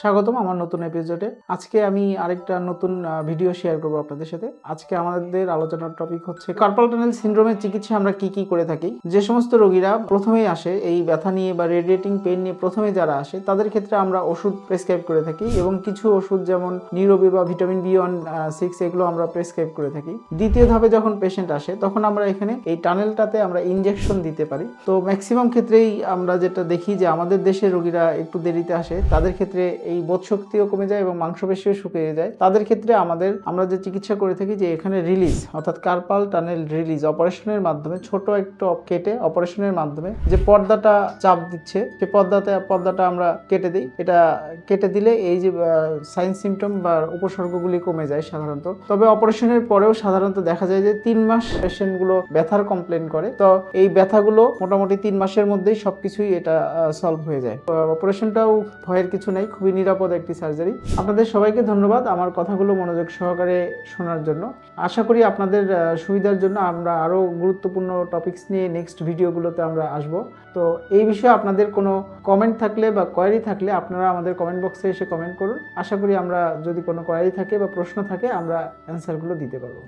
স্বাগতম আমার নতুন এপিসোডে আজকে আমি আরেকটা নতুন ভিডিও শেয়ার করব আপনাদের সাথে। আজকে আমাদের আলোচনার টপিক হচ্ছে কার্পাল টানেল সিন্ড্রোমের চিকিৎসা আমরা কি কি করে থাকি। যে সমস্ত রোগীরা প্রথমেই আসে এই ব্যথা নিয়ে বা রেডিয়েটিং পেন নিয়ে প্রথমে যারা আসে, তাদের ক্ষেত্রে আমরা ওষুধ প্রেসক্রাইব করে থাকি এবং কিছু ওষুধ যেমন নিউরোবি বা ভিটামিন বি ওয়ান সিক্স এগুলো আমরা প্রেসক্রাইব করে থাকি। দ্বিতীয় ধাপে যখন পেশেন্ট আসে, তখন আমরা এখানে এই টানেলটাতে আমরা ইনজেকশন দিতে পারি। তো ম্যাক্সিমাম ক্ষেত্রেই আমরা যেটা দেখি যে আমাদের দেশের রোগীরা একটু দেরিতে আসে, তাদের ক্ষেত্রে এই বোধ শক্তিও কমে যায় এবং মাংসপেশিও শুকিয়ে যায়। তাদের ক্ষেত্রে আমাদের, আমরা যে চিকিৎসা করে থাকি যে এখানে রিলিজ অর্থাৎ কার্পাল টানেল রিলিজ অপারেশনের মাধ্যমে, ছোট একটু কেটে অপারেশনের মাধ্যমে যে পর্দাটা চাপ দিচ্ছে, সে পর্দাতে, পর্দাটা আমরা কেটে দিই। এটা কেটে দিলে এই যে সাইন সিমটম বা উপসর্গগুলি কমে যায় সাধারণত। তবে অপারেশনের পরেও সাধারণত দেখা যায় যে তিন মাস পেশেন্টগুলো ব্যথার কমপ্লেন করে। তো এই ব্যথাগুলো মোটামুটি তিন মাসের মধ্যেই সবকিছুই এটা সলভ হয়ে যায়। অপারেশনটাও ভয়ের কিছু নেই, খুবই নিরাপদ একটি সার্জারি আপনাদের সবাইকে ধন্যবাদ আমার কথাগুলো মনোযোগ সহকারে শোনার জন্য। আশা করি আপনাদের সুবিধার জন্য আমরা আরও গুরুত্বপূর্ণ টপিকস নিয়ে নেক্সট ভিডিওগুলোতে আমরা আসব। তো এই বিষয়ে আপনাদের কোনো কমেন্ট থাকলে বা কোয়ারি থাকলে আপনারা আমাদের কমেন্ট বক্সে এসে কমেন্ট করুন। আশা করি আমরা যদি কোনো কোয়ারি থাকে বা প্রশ্ন থাকে, আমরা অ্যান্সারগুলো দিতে পারব।